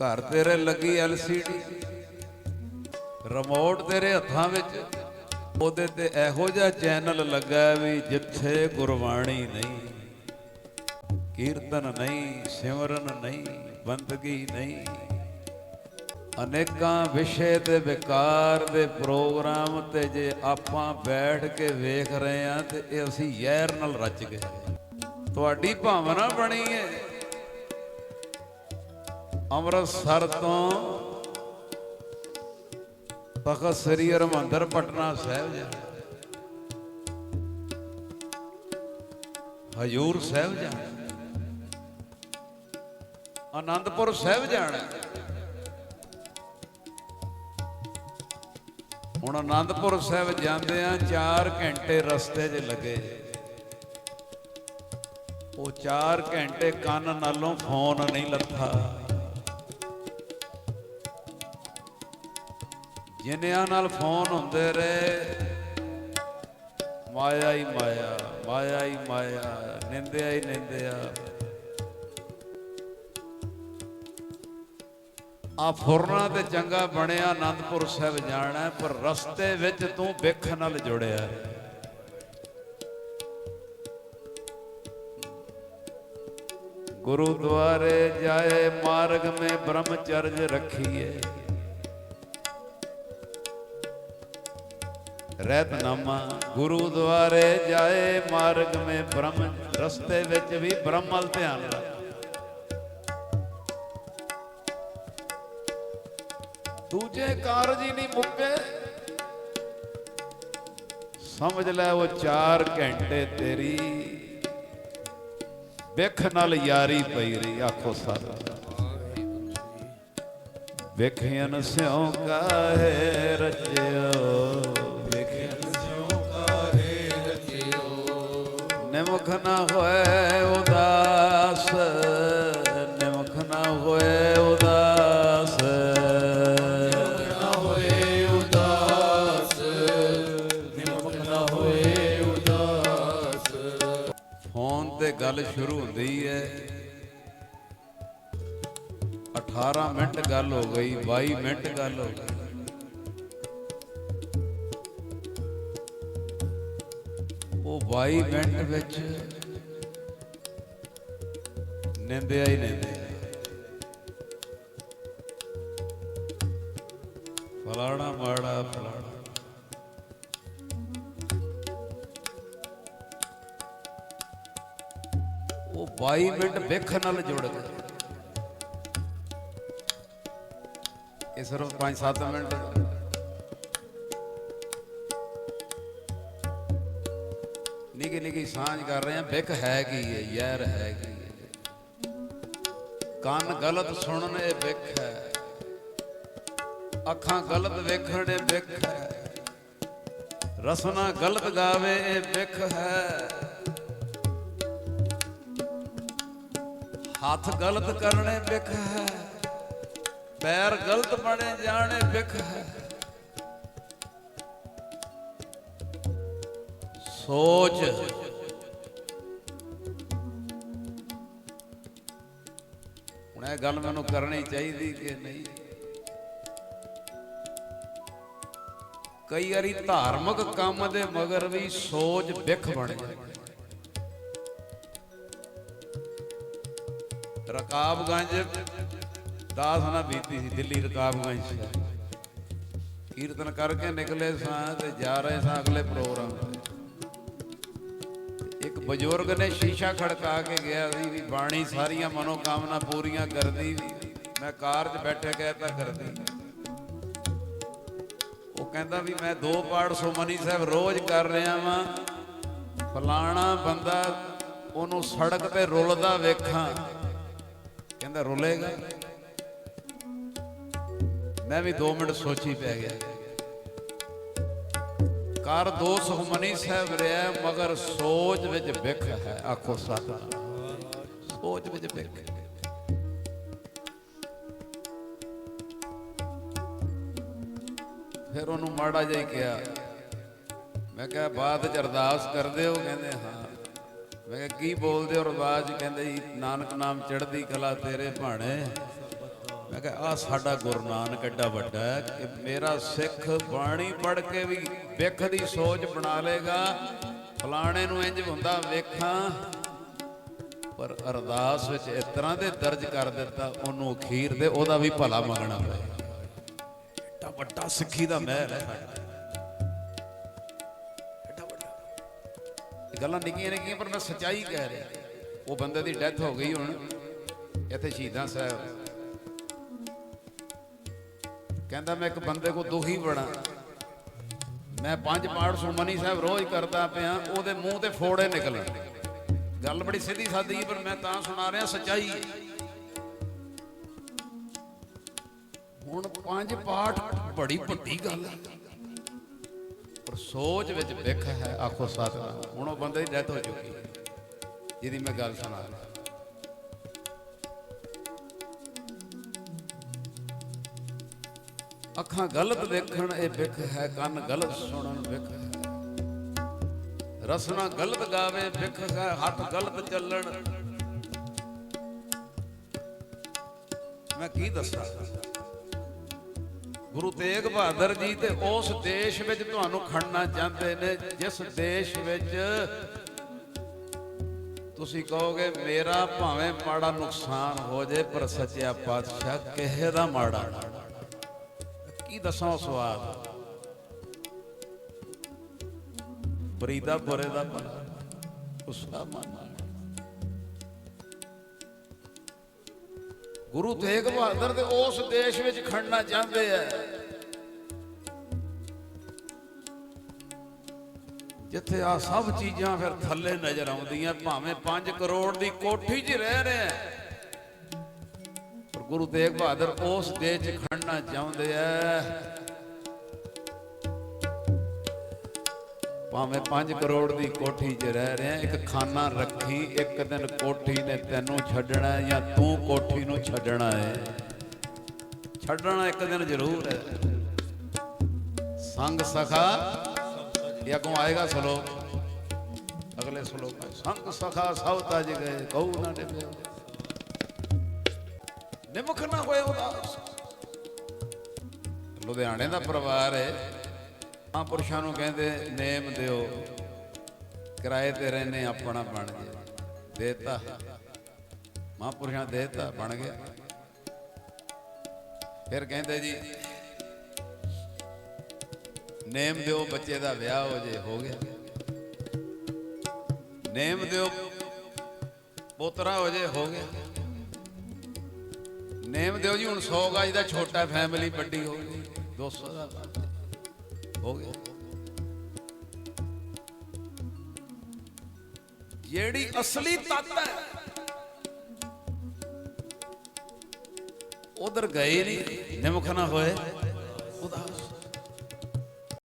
ਘਰ ਤੇਰੇ ਲੱਗੀ ਐਲਸੀਡੀ। ਰਿਮੋਟ ਤੇਰੇ ਹੱਥਾਂ ਵਿੱਚ। ਉਹਦੇ ਤੇ ਇਹੋ ਜਿਹਾ ਚੈਨਲ ਲੱਗਾ ਵੀ ਜਿੱਥੇ ਗੁਰਬਾਣੀ ਨਹੀਂ, ਕੀਰਤਨ ਨਹੀਂ, ਸਿਮਰਨ ਨਹੀਂ, ਬੰਦਗੀ ਨਹੀਂ। ਅਨੇਕਾਂ ਵਿਸ਼ੇ ਤੇ ਵਿਕਾਰ ਦੇ ਪ੍ਰੋਗਰਾਮ ਤੇ ਜੇ ਆਪਾਂ ਬੈਠ ਕੇ ਵੇਖ ਰਹੇ ਆ ਤੇ ਇਹ ਅਸੀਂ ਜ਼ਹਿਰ ਨਾਲ ਰਚ ਗਏ। ਤੁਹਾਡੀ ਭਾਵਨਾ ਬਣੀ ਹੈ। ਅੰਮ੍ਰਿਤਸਰ ਤੋਂ ਤਖਤ ਸ੍ਰੀ ਹਰਿਮੰਦਰ ਪਟਨਾ ਸਾਹਿਬ ਜਾਣਾ ਹਜੂਰ ਸਾਹਿਬ ਜਾਣਾ ਆਨੰਦਪੁਰ ਸਾਹਿਬ ਜਾਣਾ। ਹੁਣ ਆਨੰਦਪੁਰ ਸਾਹਿਬ ਜਾਂਦੇ ਆ 4 ਘੰਟੇ ਰਸਤੇ 'ਚ ਲੱਗੇ। ਉਹ 4 ਘੰਟੇ ਕੰਨ ਨਾਲੋਂ ਫੋਨ ਨਹੀਂ ਲੱਥਾ। ਜਿਨ੍ਹਾਂ ਨਾਲ ਫੋਨ ਹੁੰਦੇ ਰਹੇ। ਮਾਇਆ ਹੀ ਮਾਇਆ ਮਾਇਆ ਹੀ ਮਾਇਆ, ਨਿੰਦਿਆ ਹੀ ਨਿੰਦਿਆ। ਆ ਫੁਰਨਾ ਤੇ ਚੰਗਾ ਬਣਿਆ ਆਨੰਦਪੁਰ ਸਾਹਿਬ ਜਾਣਾ ਪਰ ਰਸਤੇ ਵਿੱਚ ਤੂੰ ਵਿਖ ਨਾਲ ਜੁੜਿਆ। ਗੁਰਦੁਆਰੇ ਜਾਏ, ਮਾਰਗ ਮੇ ਬ੍ਰਹਮਚਰਜ ਰੱਖੀਏ। ਰਹਿਤਨਾਮਾ ਗੁਰੂ ਦੁਆਰੇ ਜਾਏ, ਮਾਰਗ ਮੇ ਬ੍ਰਹਮ, ਰਸਤੇ ਵਿੱਚ ਵੀ ਬ੍ਰਹਮਲ ਧਿਆਨ ਰੱਖ। ਦੂਜੇ ਕਾਰਜ ਹੀ ਨਹੀਂ ਮੁੱਕੇ। ਸਮਝ ਲੈ ਉਹ 4 ਘੰਟੇ ਤੇਰੀ। ਵਿਖ ਨਾਲ ਯਾਰੀ ਪਈ ਰਹੀ, ਆਖੋ ਸਾਧ। ਵਿਖਿਆਨ ਸਿਉ ਕਾਹੇ ਰਚਿਓ ਗੱਲ ਸ਼ੁਰੂ ਹੁੰਦੀ ਹੈ 18 ਮਿੰਟ ਗੱਲ ਹੋ ਗਈ 22 ਮਿੰਟ ਗੱਲ ਹੋ ਗਈ। ਉਹ 22 ਮਿੰਟ ਵਿੱਚ ਨਿੰਦਿਆ ਹੀ ਨਿੰਦਿਆ। ਫਲਾਣਾ ਮਾੜਾ, ਫਲਾਣਾ ਉਹ 22 ਮਿੰਟ ਵਿਖ ਨਾਲ ਜੁੜ ਗਏ। ਇਹ ਸਿਰਫ 5-7 ਮਿੰਟ। ਨਿੱਕੀ ਨਿੱਕੀ ਸਾਂਝ ਕਰ ਰਹੇ ਆ ਵਿਖ ਹੈ ਕੀ ਹੈ, ਯਾਰ ਹੈ ਕੀ ਹੈ। ਕੰਨ ਗਲਤ ਸੁਣਨ ਇਹ ਵਿਖ ਹੈ। ਅੱਖਾਂ ਗਲਤ ਵੇਖਣ ਇਹ ਵਿਖ ਹੈ। ਰਸਨਾ ਗਲਤ ਗਾਵੇ ਇਹ ਵਿਖ ਹੈ। ਹੱਥ ਗਲਤ ਕਰਨੇ ਵਿਖ ਹੈ, ਪੈਰ ਗਲਤ ਬਣੇ ਜਾਣੇ ਵਿਖ ਹੈ। ਸੋਚ ਹੁਣ ਇਹ ਗੱਲ ਮੈਨੂੰ ਕਰਨੀ ਚਾਹੀਦੀ ਕਿ ਨਹੀਂ? ਕਈ ਵਾਰੀ ਧਾਰਮਿਕ ਕੰਮ ਦੇ ਮਗਰ ਵੀ ਸੋਚ ਵਿਖ ਬਣ ਜਾਂਦੀ ਰਕਾਬਗੰਜ, ਦਾਸ ਨਾਲ ਬੀਤੀ ਸੀ ਦਿੱਲੀ ਰਕਾਬਗੰਜ ਕੀਰਤਨ ਕਰਕੇ ਨਿਕਲੇ ਸਾਂ ਤੇ ਜਾ ਰਹੇ ਸਾਂ ਅਗਲੇ ਪ੍ਰੋਗਰਾਮ ਤੇ। ਇੱਕ ਬਜ਼ੁਰਗ ਨੇ ਸ਼ੀਸ਼ਾ ਖੜਕਾ ਕੇ ਗਿਆ ਸੀ ਵੀ ਬਾਣੀ ਸਾਰੀਆਂ ਮਨੋ ਕਾਮਨਾ ਪੂਰੀਆਂ ਕਰਦੀ ਮੈਂ ਕਾਰ 'ਚ ਬੈਠੇ ਗਏ ਤਾਂ ਕਰਦੀ। ਉਹ ਕਹਿੰਦਾ ਵੀ ਮੈਂ ਦੋ ਪਾਠ ਸੁਮਨੀ ਸਾਹਿਬ ਰੋਜ਼ ਕਰ ਰਿਹਾ ਵਾਂ। ਫਲਾਣਾ ਬੰਦਾ ਉਹਨੂੰ ਸੜਕ ਤੇ ਰੁਲਦਾ ਵੇਖਾਂ। ਕਹਿੰਦਾ ਰੁਲੇਗਾ। ਮੈਂ ਵੀ 2 ਮਿੰਟ ਸੋਚੀ ਪੈ ਗਿਆ। ਕਰ ਦੋ ਸੁਖਮਨੀ ਸਾਹਿਬ ਰਿਹਾ, ਮਗਰ ਸੋਚ ਵਿੱਚ ਵਿਖ ਹੈ, ਆਖੋ ਸਤਿ ਸੋਚ ਵਿੱਚ ਵਿਖ ਫਿਰ ਉਹਨੂੰ ਮਾੜਾ ਜਿਹਾ ਕਿਹਾ। ਮੈਂ ਕਿਹਾ ਬਾਅਦ ਚ ਅਰਦਾਸ ਕਰਦੇ ਹੋ? ਕਹਿੰਦੇ, ਹਾਂ। ਮੈਂ ਕਿਹਾ, ਕੀ ਬੋਲਦੇ ਹੋ ਅਰਦਾਸ ਕਹਿੰਦੇ ਜੀ, ਨਾਨਕ ਨਾਮ ਚੜ੍ਹਦੀ ਕਲਾ ਤੇਰੇ ਭਾਣੇ। ਮੈਂ ਕਿਹਾ ਆ ਸਾਡਾ ਗੁਰੂ ਨਾਨਕ ਐਡਾ ਵੱਡਾ ਹੈ ਕਿ ਮੇਰਾ ਸਿੱਖ ਬਾਣੀ ਪੜ੍ਹ ਕੇ ਵੀ ਵਿਖ ਦੀ ਸੋਚ ਬਣਾ ਲੇਗਾ ਫਲਾਣੇ ਨੂੰ ਇੰਜ ਹੁੰਦਾ ਵੇਖਾਂ, ਪਰ ਅਰਦਾਸ ਵਿੱਚ ਇਸ ਤਰ੍ਹਾਂ ਦੇ ਦਰਜ ਕਰ ਦਿੱਤਾ, ਉਹਨੂੰ ਅਖੀਰ ਦੇ ਉਹਦਾ ਵੀ ਭਲਾ ਮੰਗਣਾ ਪਏ ਐਡਾ ਵੱਡਾ ਸਿੱਖੀ ਦਾ ਮਹਿਲ ਹੈ। ਸਾਡਾ ਗੱਲਾਂ ਨਿੱਕੀਆਂ ਨਿੱਕੀਆਂ ਪਰ ਮੈਂ ਸੱਚਾਈ ਕਹਿ ਰਿਹਾ। ਉਹ ਬੰਦੇ ਦੀ ਡੈਥ ਹੋ ਗਈ ਹੁਣ, ਇੱਥੇ ਸ਼ਹੀਦਾਂ ਸਾਹਿਬ। ਕਹਿੰਦਾ, ਮੈਂ ਇੱਕ ਬੰਦੇ ਕੋ ਦੁਖੀ ਬੜਾ। ਮੈਂ ਪੰਜ ਪਾੜ ਸੁਮਨੀ ਸਾਹਿਬ ਰੋਜ਼ ਕਰਦਾ ਪਿਆ, ਉਹਦੇ ਮੂੰਹ ਤੇ ਫੋੜੇ ਨਿਕਲੇ। ਗੱਲ ਬੜੀ ਸਿੱਧੀ ਸਾਦੀ ਪਰ ਮੈਂ ਤਾਂ ਸੁਣਾ ਰਿਹਾ, ਸੱਚਾਈ ਹੁਣ ਪੰਜ ਪਾਠ ਬੜੀ ਵੱਡੀ ਗੱਲ ਹੈ। ਸੋਚ ਵਿੱਚ ਵਿਖ ਹੈ, ਆਖੋ ਸਤਿਨਾਮ ਹੁਣ ਉਹ ਬੰਦੇ ਦੀ ਡੈਥ ਹੋ ਚੁੱਕੀ ਜਿਹਦੀ ਮੈਂ ਗੱਲ ਸੁਣਾ ਰਿਹਾ। ਅੱਖਾਂ ਗਲਤ ਦੇਖਣ ਇਹ ਵਿਖ ਹੈ। ਕੰਨ ਗਲਤ ਸੁਣਨ ਵਿਖ ਹੈ। ਰਸਨਾ ਗਲਤ ਗਾਵੇ ਵਿਖ ਹੈ। ਹੱਥ ਗਲਤ ਚੱਲਣ। ਮੈਂ ਕੀ ਦੱਸਾਂ? ਗੁਰੂ ਤੇਗ ਬਹਾਦਰ ਜੀ ਤੇ ਉਸ ਦੇਸ਼ ਵਿੱਚ ਤੁਹਾਨੂੰ ਖੜਨਾ ਚਾਹੁੰਦੇ ਨੇ, ਜਿਸ ਦੇਸ਼ ਵਿੱਚ ਤੁਸੀਂ ਕਹੋਗੇ, ਮੇਰਾ ਭਾਵੇਂ ਮਾੜਾ ਨੁਕਸਾਨ ਹੋ ਜੇ ਪਰ ਸੱਚਿਆ ਪਾਤਸ਼ਾਹ ਕਿਸੇ ਦਾ ਮਾੜਾ? ਕੀ ਦੱਸਾਂ ਸਵਾਦ ਬਰੀਦਾ ਬੁਰੇ ਦਾ ਭਲਾ ਉਸਾ ਮਾਨਾ ਗੁਰੂ ਤੇਗ ਬਹਾਦਰ ਦੇ ਉਸ ਦੇਸ਼ ਵਿੱਚ ਖੜਨਾ ਚਾਹੁੰਦੇ ਆ। ਜਿੱਥੇ ਆ ਸਭ ਚੀਜ਼ਾਂ ਫਿਰ ਥੱਲੇ ਨਜ਼ਰ ਆਉਂਦੀਆਂ, ਭਾਵੇਂ 5 ਕਰੋੜ ਦੀ ਕੋਠੀ 'ਚ ਰਹਿ ਰਹੇ ਆ ਪਰ ਗੁਰੂ ਤੇਗ ਬਹਾਦਰ ਉਸ ਦੇਸ਼ 'ਚ ਖੜਨਾ ਚਾਹੁੰਦੇ ਆ। ਭਾਵੇਂ 5 ਕਰੋੜ ਦੀ ਕੋਠੀ 'ਚ ਰਹਿ ਰਿਹਾ, ਇੱਕ ਖਾਨਾ ਰੱਖੀ, ਇੱਕ ਦਿਨ ਕੋਠੀ ਨੇ ਤੈਨੂੰ ਛੱਡਣਾ ਜਾਂ ਤੂੰ ਕੋਠੀ ਨੂੰ ਛੱਡਣਾ ਹੈ? ਛੱਡਣਾ ਇੱਕ ਦਿਨ ਜ਼ਰੂਰ ਹੈ। ਸੰਗ ਸਖਾ, ਇਹ ਅੱਗੋਂ ਆਏਗਾ ਸਲੋਕ। ਅਗਲੇ ਸਲੋਕ ਸੰਗ ਸਖਾ ਸਭ ਤਜ ਗਏ, ਕਹੂ ਨਾ ਨਿਭਿਆ। ਨਿਮਖ ਨਾ ਹੋਏ ਉਦਾਸ। ਲੁਧਿਆਣੇ ਦਾ ਪਰਿਵਾਰ ਹੈ ਮਹਾਂਪੁਰਸ਼ਾਂ ਨੂੰ ਕਹਿੰਦੇ, ਨੇਮ ਦਿਓ। ਕਿਰਾਏ ਤੇ ਰਹਿੰਦੇ, ਆਪਣਾ ਬਣ ਗਿਆ ਦੇਤਾ। ਮਹਾਂਪੁਰਸ਼ਾਂ ਦੇਤਾ, ਬਣ ਗਿਆ। ਫਿਰ ਕਹਿੰਦੇ ਜੀ, ਨੇਮ ਦਿਓ, ਬੱਚੇ ਦਾ ਵਿਆਹ ਹੋ ਜੇ, ਹੋ ਗਿਆ। ਨੇਮ ਦਿਓ, ਪੋਤਰਾ ਹੋ ਜੇ, ਹੋ ਗਿਆ। ਨੇਮ ਦਿਓ ਜੀ, ਹੁਣ 100 ਗਜ ਦਾ ਛੋਟਾ ਫੈਮਿਲੀ ਵੱਡੀ ਹੋ ਗਈ। 200 ਦਾ ਹੋ ਗਿਆ ਜਿਹੜੀ ਅਸਲੀ ਤੱਤ ਹੈ ਉਧਰ ਗਏ ਨਹੀਂ ਨਿਮਖ ਨਾ ਹੋਏ।